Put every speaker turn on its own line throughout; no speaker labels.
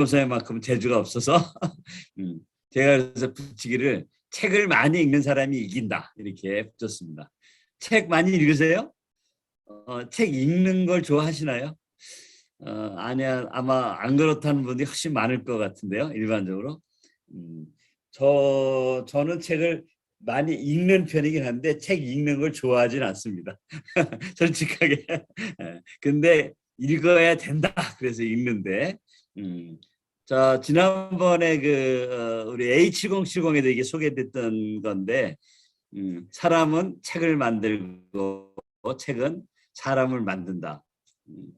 변호사만큼 재주가 없어서. 음, 제가 그래서 붙이기를 책을 많이 읽는 사람이 이긴다. 이렇게 붙였습니다. 책 많이 읽으세요? 어, 책 읽는 걸 좋아하시나요? 어, 아니야 아마 안 그렇다는 분이 훨씬 많을 것 같은데요 일반적으로. 음, 저 저는 책을 많이 읽는 편이긴 한데 책 읽는 걸 좋아하진 않습니다. 솔직하게. 예, 근데 읽어야 된다. 그래서 읽는데. 음, 자 지난번에 그 어, 우리 A7070에도 이게 소개됐던 건데 음, 사람은 책을 만들고 책은 사람을 만든다. 음,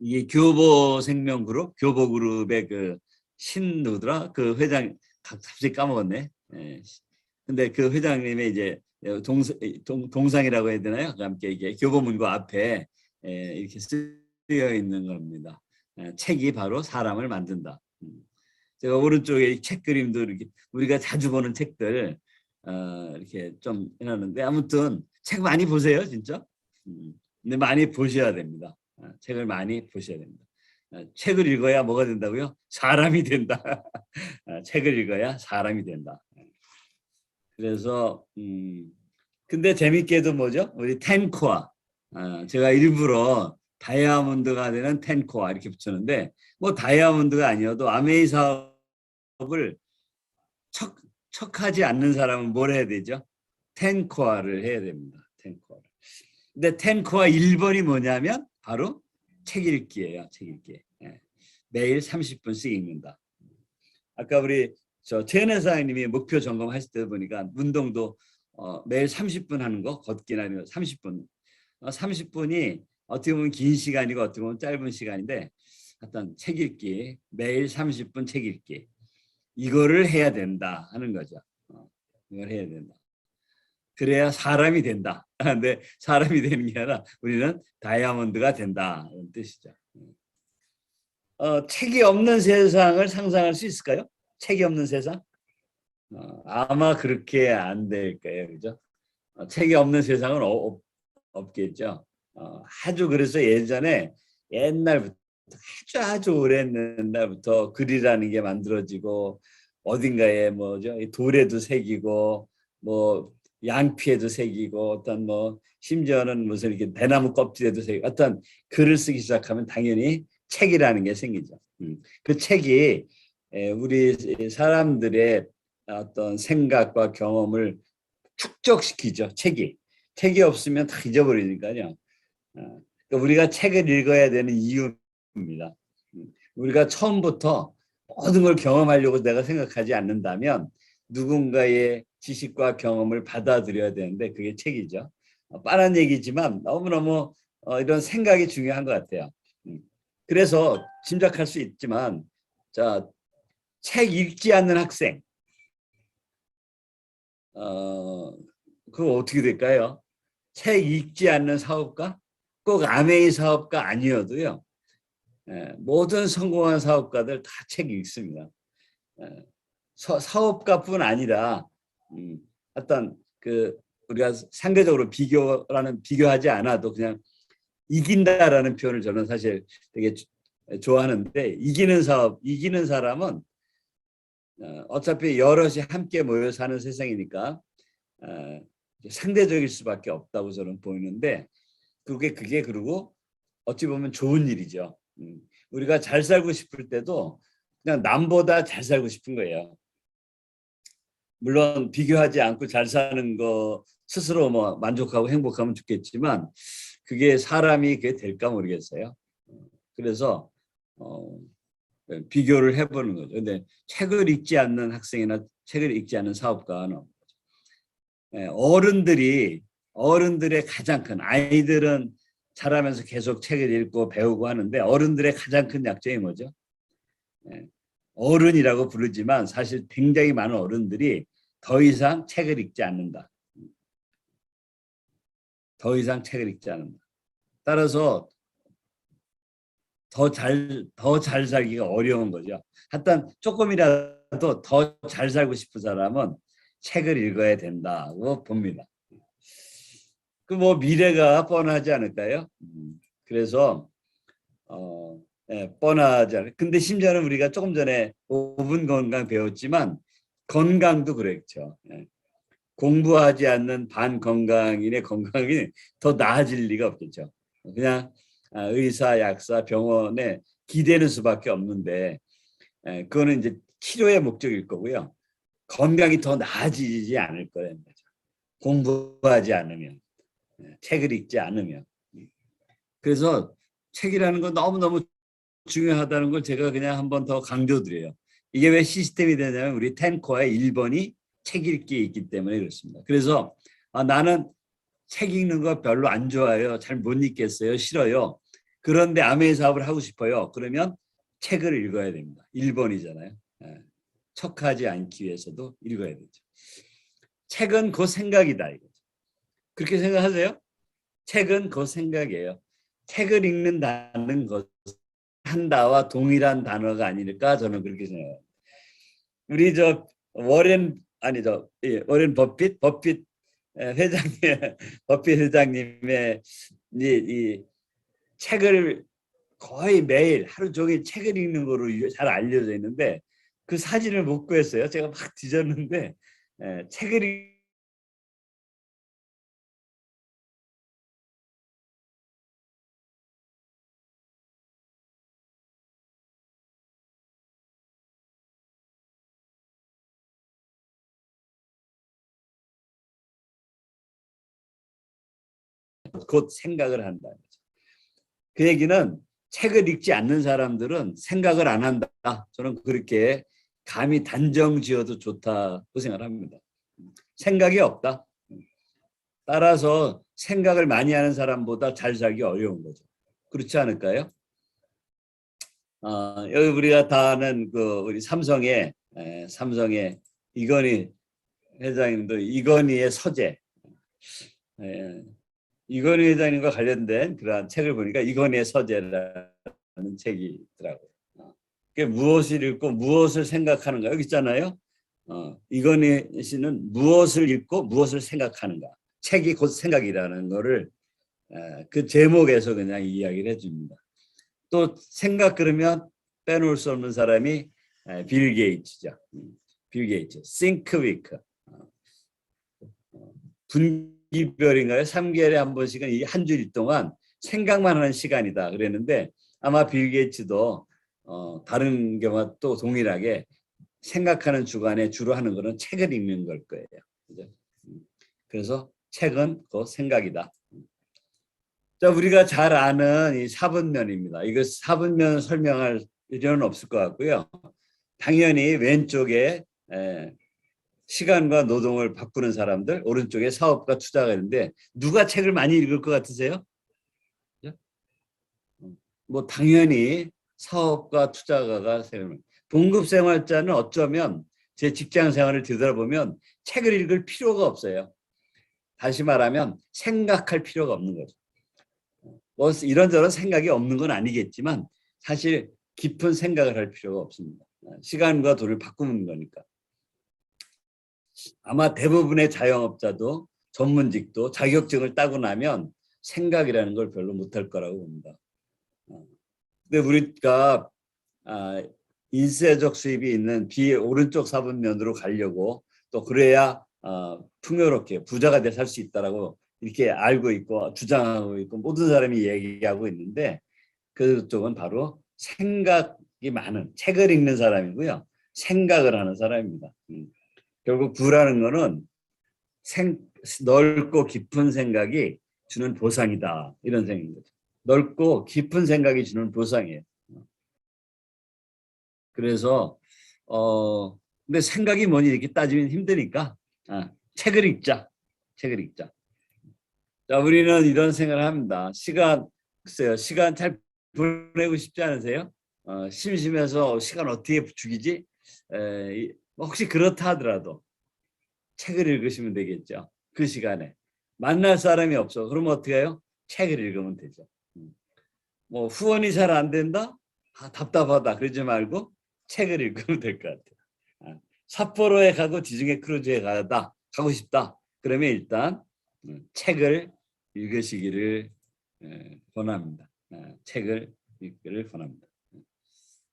이게 교보 생명 그룹, 교보 그룹의 그 신누더라 그 회장 갑자기 까먹었네. 예. 근데 그 회장님의 이제 동상, 동, 동상이라고 해야 되나요? 그 함께 이게 교보문고 앞에 예, 이렇게 쓰여 있는 겁니다. 예, 책이 바로 사람을 만든다. 음. 제가 오른쪽에 책 그림도 이렇게 우리가 자주 보는 책들 어, 이렇게 좀 해놨는데 아무튼 책 많이 보세요, 진짜. 음, 근데 많이 보셔야 됩니다. 어, 책을 많이 보셔야 됩니다. 어, 책을 읽어야 뭐가 된다고요? 사람이 된다. 어, 책을 읽어야 사람이 된다. 그래서 음, 근데 재밌게도 뭐죠? 우리 텐코아 어, 제가 일부러 다이아몬드가 되는 텐코아 이렇게 붙였는데 뭐 다이아몬드가 아니어도 아메이 사업을 척 척하지 않는 사람은 뭘 해야 되죠? 텐코아를 해야 됩니다. 텐코아를. 근데 텐코아 1번이 뭐냐면 바로 책 읽기예요. 책 읽기. 예. 매일 30분씩 읽는다. 아까 우리 저 최은혜 사장님이 목표 점검하실 때 보니까 운동도 어, 매일 30분 하는 거 걷기나 이런 거 30분. 어, 30분이 어떻게 보면 긴 시간이고 어떻게 보면 짧은 시간인데 어떤 책 읽기 매일 30분 책 읽기 이거를 해야 된다 하는 거죠. 어, 이걸 해야 된다. 그래야 사람이 된다. 근데 사람이 되는 게 아니라 우리는 다이아몬드가 된다 이런 뜻이죠. 어, 책이 없는 세상을 상상할 수 있을까요? 책이 없는 세상? 어, 아마 그렇게 안 될 거예요, 그죠? 어, 책이 없는 세상은 어, 없겠죠. 어, 아주 그래서 예전에 옛날부터 아주 아주 오랜 날부터 글이라는 게 만들어지고 어딘가에 뭐죠 돌에도 새기고 뭐 양피에도 새기고 어떤 뭐 심지어는 무슨 이렇게 대나무 껍질에도 새기고 어떤 글을 쓰기 시작하면 당연히 책이라는 게 생기죠. 음. 그 책이 우리 사람들의 어떤 생각과 경험을 축적시키죠. 책이 책이 없으면 다 잊어버리니까요. 어, 그러니까 우리가 책을 읽어야 되는 이유입니다. 음. 우리가 처음부터 모든 걸 경험하려고 내가 생각하지 않는다면 누군가의 지식과 경험을 받아들여야 되는데 그게 책이죠. 어, 뻔한 얘기지만 너무너무 어, 이런 생각이 중요한 것 같아요. 음. 그래서 짐작할 수 있지만 자, 책 읽지 않는 학생 어, 그거 어떻게 될까요? 책 읽지 않는 사업가? 꼭 아메이 사업가 아니어도요. 예, 모든 성공한 사업가들 다책 읽습니다. 예, 사업가뿐 아니라 음, 어떤 그 우리가 상대적으로 비교라는 비교하지 않아도 그냥 이긴다라는 표현을 저는 사실 되게 좋아하는데 이기는 사업, 이기는 사람은 어, 어차피 여럿이 함께 모여 사는 세상이니까 어, 상대적일 수밖에 없다고 저는 보이는데 그게 그게 그리고 어찌 보면 좋은 일이죠. 음, 우리가 잘 살고 싶을 때도 그냥 남보다 잘 살고 싶은 거예요. 물론 비교하지 않고 잘 사는 거 스스로 뭐 만족하고 행복하면 좋겠지만 그게 사람이 그게 될까 모르겠어요. 그래서 어, 비교를 해보는 거죠. 근데 책을 읽지 않는 학생이나 책을 읽지 않는 사업가는 예, 어른들이 어른들의 가장 큰 아이들은 자라면서 계속 책을 읽고 배우고 하는데 어른들의 가장 큰 약점이 뭐죠? 예, 어른이라고 부르지만 사실 굉장히 많은 어른들이 더 이상 책을 읽지 않는다. 더 이상 책을 읽지 않는다. 따라서 더 잘, 더 잘 살기가 어려운 거죠. 하여튼 조금이라도 더 잘 살고 싶은 사람은 책을 읽어야 된다고 봅니다. 그 뭐 미래가 뻔하지 않을까요? 음, 그래서 어, 예, 뻔하지 않아요. 근데 심지어는 우리가 조금 전에 5분 건강 배웠지만 건강도 그렇죠. 예. 공부하지 않는 반건강인의 건강이 더 나아질 리가 없겠죠. 그냥 아, 의사, 약사, 병원에 기대는 수밖에 없는데 에, 그거는 이제 치료의 목적일 거고요. 건강이 더 나아지지 않을 거라는 거죠. 공부하지 않으면, 에, 책을 읽지 않으면. 그래서 책이라는 건 너무너무 중요하다는 걸 제가 그냥 한 번 더 강조드려요. 이게 왜 시스템이 되냐면 우리 텐코의 1번이 책 읽기에 있기 때문에 그렇습니다. 그래서 아, 나는 책 읽는 거 별로 안 좋아요. 잘 못 읽겠어요. 싫어요. 그런데 아메이 사업을 하고 싶어요. 그러면 책을 읽어야 됩니다. 1번이잖아요. 예. 척하지 않기 위해서도 읽어야 되죠. 책은 그 생각이다 이거죠. 그렇게 생각하세요? 책은 그 생각이에요. 책을 읽는다는 것 한다와 동일한 단어가 아닐까 저는 그렇게 생각해요. 우리 저 워렌 아니죠 예, 워렌 버핏 버핏 회장님 버핏 회장님의 이, 이 책을 거의 매일 하루 종일 책을 읽는 거로 잘 알려져 있는데 그 사진을 못 구했어요. 제가 막 뒤졌는데 에, 책을 곧 생각을 한다. 그 얘기는 책을 읽지 않는 사람들은 생각을 안 한다. 저는 그렇게 감히 단정 지어도 좋다고 생각합니다. 생각이 없다. 따라서 생각을 많이 하는 사람보다 잘 살기 어려운 거죠. 그렇지 않을까요? 어, 여기 우리가 다 아는 그 우리 삼성의 에, 삼성의 이건희 회장님도 이건희의 서재 에, 이건희 회장님과 관련된 그러한 책을 보니까 이건희의 서재라는 책이 있더라고요. 어, 그게 무엇을 읽고 무엇을 생각하는가 여기 있잖아요. 어, 이건희 씨는 무엇을 읽고 무엇을 생각하는가 책이 곧 생각이라는 거를 에, 그 제목에서 그냥 이야기를 해줍니다. 또 생각 그러면 빼놓을 수 없는 사람이 에, 빌 게이츠죠. 음, 빌 게이츠, week. 어, 어, 분 이별인가요? 3개월에 한 번씩은 이 한 주일 동안 생각만 하는 시간이다 그랬는데 아마 빌 게이츠도 어, 다른 경우와 또 동일하게 생각하는 주간에 주로 하는 거는 책을 읽는 걸 거예요. 그죠? 음. 그래서 책은 그 생각이다. 자, 우리가 잘 아는 이 사분면입니다. 이거 사분면 설명할 필요는 없을 것 같고요. 당연히 왼쪽에 에, 시간과 노동을 바꾸는 사람들 오른쪽에 사업과 투자가 있는데 누가 책을 많이 읽을 것 같으세요? 뭐 당연히 사업과 투자가가 봉급생활자는 어쩌면 제 직장 생활을 뒤돌아보면 책을 읽을 필요가 없어요. 다시 말하면 생각할 필요가 없는 거죠. 뭐 이런저런 생각이 없는 건 아니겠지만 사실 깊은 생각을 할 필요가 없습니다. 시간과 돈을 바꾸는 거니까. 아마 대부분의 자영업자도 전문직도 자격증을 따고 나면 생각이라는 걸 별로 못할 거라고 봅니다. 어. 근데 우리가 아, 인쇄적 수입이 있는 비 오른쪽 사분면으로 가려고 또 그래야 어, 풍요롭게 부자가 돼살수 있다라고 이렇게 알고 있고 주장하고 있고 모든 사람이 얘기하고 있는데 그쪽은 바로 생각이 많은 책을 읽는 사람이고요. 생각을 하는 사람입니다. 음. 결국 부라는 거는 생, 넓고 깊은 생각이 주는 보상이다. 이런 생각인 거죠. 넓고 깊은 생각이 주는 보상이에요. 그래서 어 근데 생각이 뭐니 이렇게 따지면 힘드니까 아, 책을 읽자. 책을 읽자. 자, 우리는 이런 생각을 합니다. 시간 글쎄요. 시간 잘 보내고 싶지 않으세요? 어, 심심해서 시간 어떻게 죽이지? 에, 뭐 혹시 그렇다 하더라도 책을 읽으시면 되겠죠. 그 시간에. 만날 사람이 없어. 그러면 어떻게 해요? 책을 읽으면 되죠. 음. 뭐 후원이 잘 안 된다? 아, 답답하다. 그러지 말고 책을 읽으면 될 것 같아요. 아, 삿포로에 가고 지중해 크루즈에 가다 가고 싶다. 그러면 일단 음, 책을 읽으시기를 권합니다. 아, 책을 읽기를 권합니다.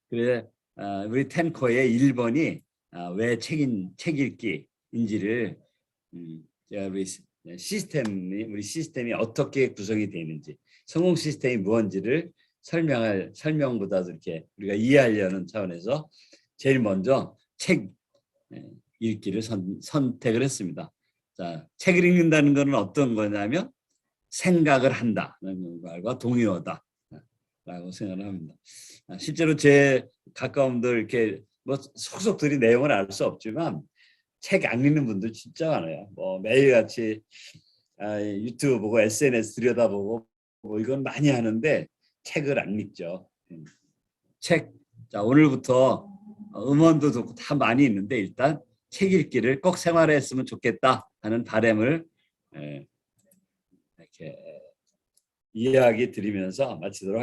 그래 아, 우리 텐코의 1번이 아, 왜 책인 책 읽기인지를 음, 우리 시- 시스템이 우리 시스템이 어떻게 구성이 되는지 성공 시스템이 무엇인지를 설명할 설명보다도 이렇게 우리가 이해하려는 차원에서 제일 먼저 책 예, 읽기를 선, 선택을 했습니다. 자, 책을 읽는다는 것은 어떤 거냐면 생각을 한다는 말과 동의어다. 라고 생각을 합니다. 아, 실제로 제 가까움들 이렇게 뭐 속속 들이 내용을 알 수 없지만 책 안 읽는 분들 진짜 많아요. 뭐 매일같이 아, 유튜브 보고 SNS 들여다보고 뭐 이건 많이 하는데 책을 안 읽죠. 음. 책, 자 오늘부터 음원도 듣고 다 많이 있는데 일단 책 읽기를 꼭 생활에 했으면 좋겠다 하는 바람을 에, 이렇게 이야기 드리면서 마치도록